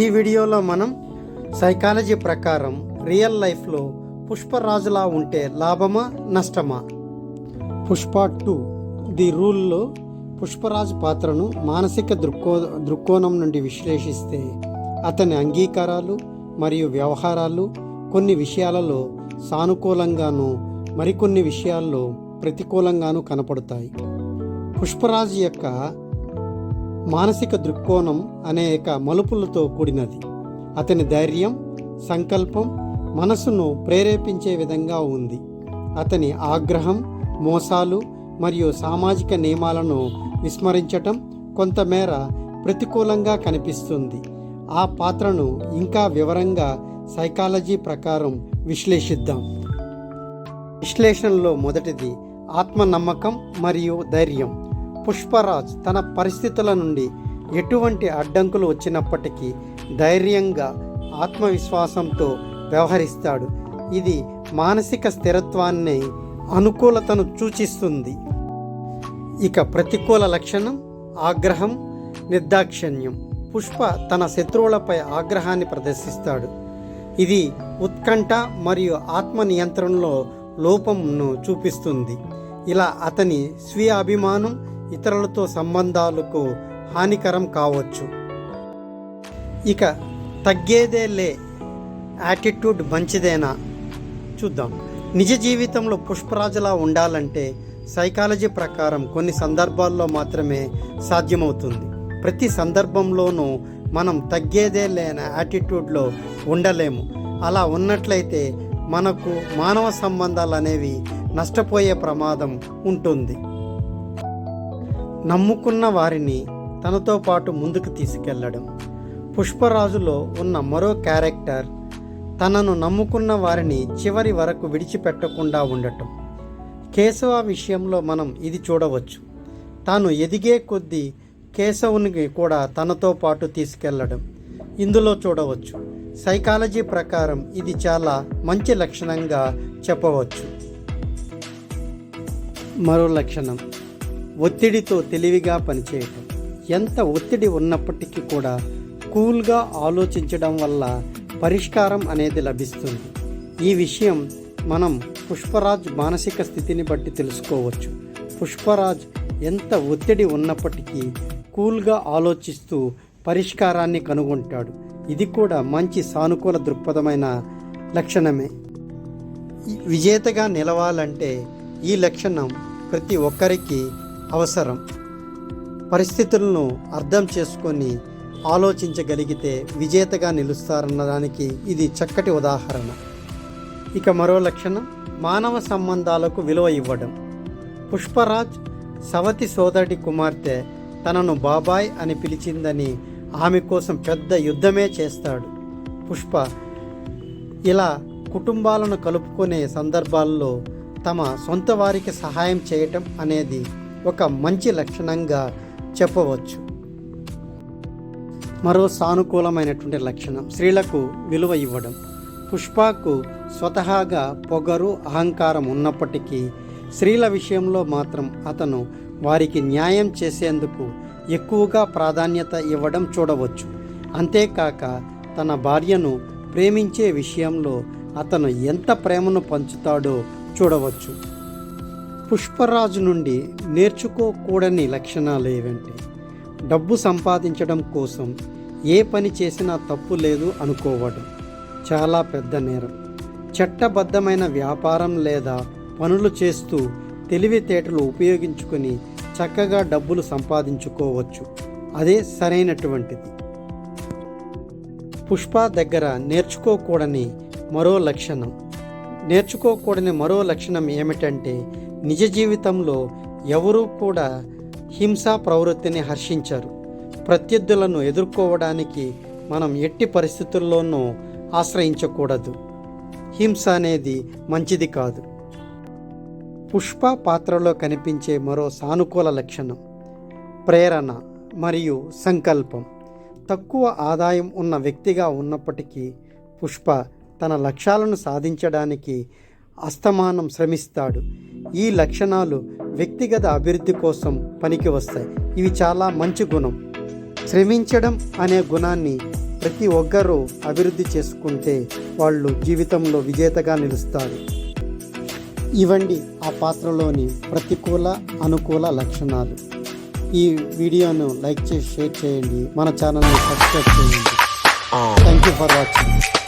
ఈ వీడియోలో మనం సైకాలజీ ప్రకారం రియల్ లైఫ్లో పుష్పరాజులా ఉంటే లాభమా నష్టమా? పుష్ప టూ ది రూల్లో పుష్పరాజు పాత్రను మానసిక దృక్కో దృక్కోణం నుండి విశ్లేషిస్తే అతని అంగీకారాలు మరియు వ్యవహారాలు కొన్ని విషయాలలో సానుకూలంగాను మరికొన్ని విషయాల్లో ప్రతికూలంగాను కనపడతాయి. పుష్పరాజు యొక్క మానసిక దృక్కోణం అనేక మలుపులతో కూడినది. అతని ధైర్యం సంకల్పం మనసును ప్రేరేపించే విధంగా ఉంది. అతని ఆగ్రహం మోసాలు మరియు సామాజిక నియమాలను విస్మరించటం కొంతమేర ప్రతికూలంగా కనిపిస్తుంది. ఆ పాత్రను ఇంకా వివరంగా సైకాలజీ ప్రకారం విశ్లేషిద్దాం. విశ్లేషణలో మొదటిది ఆత్మనమ్మకం మరియు ధైర్యం. పుష్పరాజ్ తన పరిస్థితుల నుండి ఎటువంటి అడ్డంకులు వచ్చినప్పటికీ ధైర్యంగా ఆత్మవిశ్వాసంతో వ్యవహరిస్తాడు. ఇది మానసిక స్థిరత్వాన్ని అనుకూలతను సూచిస్తుంది. ఇక ప్రతికూల లక్షణం ఆగ్రహం నిర్దాక్షిణ్యం. పుష్ప తన శత్రువులపై ఆగ్రహాన్ని ప్రదర్శిస్తాడు. ఇది ఉత్కంఠ మరియు ఆత్మ నియంత్రణలో లోపంను చూపిస్తుంది. ఇలా అతని స్వీయ అభిమానం ఇతరులతో సంబంధాలకు హానికరం కావచ్చు. ఇక తగ్గేదే లే. యాటిట్యూడ్ మంచిదేనా? చూద్దాం. నిజ జీవితంలో పుష్పరాజులా ఉండాలంటే సైకాలజీ ప్రకారం కొన్ని సందర్భాల్లో మాత్రమే సాధ్యమవుతుంది. ప్రతి సందర్భంలోనూ మనం తగ్గేదే లేని యాటిట్యూడ్లో ఉండలేము. అలా ఉన్నట్లయితే మనకు మానవ సంబంధాలు అనేవి నష్టపోయే ప్రమాదం ఉంటుంది. నమ్ముకున్న వారిని తనతో పాటు ముందుకు తీసుకెళ్ళడం. పుష్పరాజులో ఉన్న మరో క్యారెక్టర్ తనను నమ్ముకున్న వారిని చివరి వరకు విడిచిపెట్టకుండా ఉండటం. కేశవ విషయంలో మనం ఇది చూడవచ్చు. తాను ఎదిగే కొద్దీ కేశవుని కూడా తనతో పాటు తీసుకెళ్ళడం ఇందులో చూడవచ్చు. సైకాలజీ ప్రకారం ఇది చాలా మంచి లక్షణంగా చెప్పవచ్చు. మరో లక్షణం. ఒత్తిడితో తెలివిగా పనిచేయటం. ఎంత ఒత్తిడి ఉన్నప్పటికీ కూడా కూల్గా ఆలోచించడం వల్ల పరిష్కారం అనేది లభిస్తుంది. ఈ విషయం మనం పుష్పరాజ్ మానసిక స్థితిని బట్టి తెలుసుకోవచ్చు. పుష్పరాజ్ ఎంత ఒత్తిడి ఉన్నప్పటికీ కూల్గా ఆలోచిస్తూ పరిష్కారాన్ని కనుగొంటాడు. ఇది కూడా మంచి సానుకూల దృక్పథమైన లక్షణమే. విజేతగా నిలవాలంటే ఈ లక్షణం ప్రతి ఒక్కరికి అవసరం. పరిస్థితులను అర్థం చేసుకొని ఆలోచించగలిగితే విజేతగా నిలుస్తారన్నదానికి ఇది చక్కటి ఉదాహరణ. ఇక మరో లక్షణం మానవ సంబంధాలకు విలువ ఇవ్వడం. పుష్పరాజ్ సవతి సోదరి కుమార్తె తనను బాబాయ్ అని పిలిచిందని ఆమె కోసం పెద్ద యుద్ధమే చేస్తాడు. పుష్ప ఇలా కుటుంబాలను కలుపుకునే సందర్భాల్లో తమ సొంత వారికి సహాయం చేయటం అనేది ఒక మంచి లక్షణంగా చెప్పవచ్చు. మరో సానుకూలమైనటువంటి లక్షణం స్త్రీలకు విలువ ఇవ్వడం. పుష్పకు స్వతహాగా పొగరు అహంకారం ఉన్నప్పటికీ స్త్రీల విషయంలో మాత్రం అతను వారికి న్యాయం చేసేందుకు ఎక్కువగా ప్రాధాన్యత ఇవ్వడం చూడవచ్చు. అంతేకాక తన భార్యను ప్రేమించే విషయంలో అతను ఎంత ప్రేమను పంచుతాడో చూడవచ్చు. పుష్పరాజు నుండి నేర్చుకోకూడని లక్షణాలు ఏవంటే డబ్బు సంపాదించడం కోసం ఏ పని చేసినా తప్పు లేదు అనుకోవడం చాలా పెద్ద నేరం. చట్టబద్ధమైన వ్యాపారం లేదా పనులు చేస్తూ తెలివితేటలు ఉపయోగించుకొని చక్కగా డబ్బులు సంపాదించుకోవచ్చు. అదే సరైనటువంటిది. పుష్ప దగ్గర నేర్చుకోకూడని మరో లక్షణం. నేర్చుకోకూడని మరో లక్షణం ఏమిటంటే నిజ జీవితంలో ఎవరూ కూడా హింసా ప్రవృత్తిని హర్షించరు. ప్రత్యర్థులను ఎదుర్కోవడానికి మనం ఎట్టి పరిస్థితుల్లోనూ ఆశ్రయించకూడదు. హింస అనేది మంచిది కాదు. పుష్ప పాత్రలో కనిపించే మరో సానుకూల లక్షణం ప్రేరణ మరియు సంకల్పం. తక్కువ ఆదాయం ఉన్న వ్యక్తిగా ఉన్నప్పటికీ పుష్ప తన లక్ష్యాలను సాధించడానికి అస్తమానం శ్రమిస్తాడు. ఈ లక్షణాలు వ్యక్తిగత అభివృద్ధి కోసం పనికి వస్తాయి. ఇవి చాలా మంచి గుణం. శ్రమించడం అనే గుణాన్ని ప్రతి ఒక్కరూ అభివృద్ధి చేసుకుంటే వాళ్ళు జీవితంలో విజేతగా నిలుస్తారు. ఇవండి ఆ పాత్రలోని ప్రతికూల అనుకూల లక్షణాలు. ఈ వీడియోను లైక్ చేసి షేర్ చేయండి. మన ఛానల్ని సబ్స్క్రైబ్ చేయండి. Thank you for watching